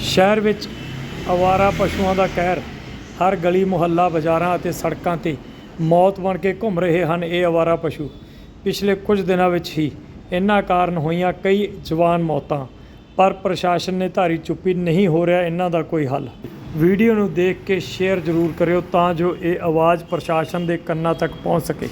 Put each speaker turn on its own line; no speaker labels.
ਸ਼ਹਿਰ ਵਿੱਚ ਅਵਾਰਾ ਪਸ਼ੂਆਂ ਦਾ ਕਹਿਰ, ਹਰ ਗਲੀ, ਮੁਹੱਲਾ, ਬਾਜ਼ਾਰਾਂ ਅਤੇ ਸੜਕਾਂ ਤੇ ਮੌਤ ਬਣ ਕੇ ਘੁੰਮ ਰਹੇ ਹਨ ਇਹ ਅਵਾਰਾ ਪਸ਼ੂ। ਪਿਛਲੇ ਕੁਝ ਦਿਨਾਂ ਵਿੱਚ ਹੀ ਇਹਨਾਂ ਕਾਰਨ ਹੋਈਆਂ ਕਈ ਜਵਾਨ ਮੌਤਾਂ, ਪਰ ਪ੍ਰਸ਼ਾਸਨ ਨੇ ਧਾਰੀ ਚੁੱਪੀ ਨਹੀਂ ਹੋ ਰਿਹਾ ਇਹਨਾਂ ਦਾ ਕੋਈ ਹੱਲ। ਵੀਡੀਓ ਨੂੰ ਦੇਖ ਕੇ ਸ਼ੇਅਰ ਜ਼ਰੂਰ ਕਰਿਓ ਤਾਂ ਜੋ ਇਹ ਆਵਾਜ਼ ਪ੍ਰਸ਼ਾਸਨ ਦੇ ਕੰਨਾਂ ਤੱਕ ਪਹੁੰਚ ਸਕੇ।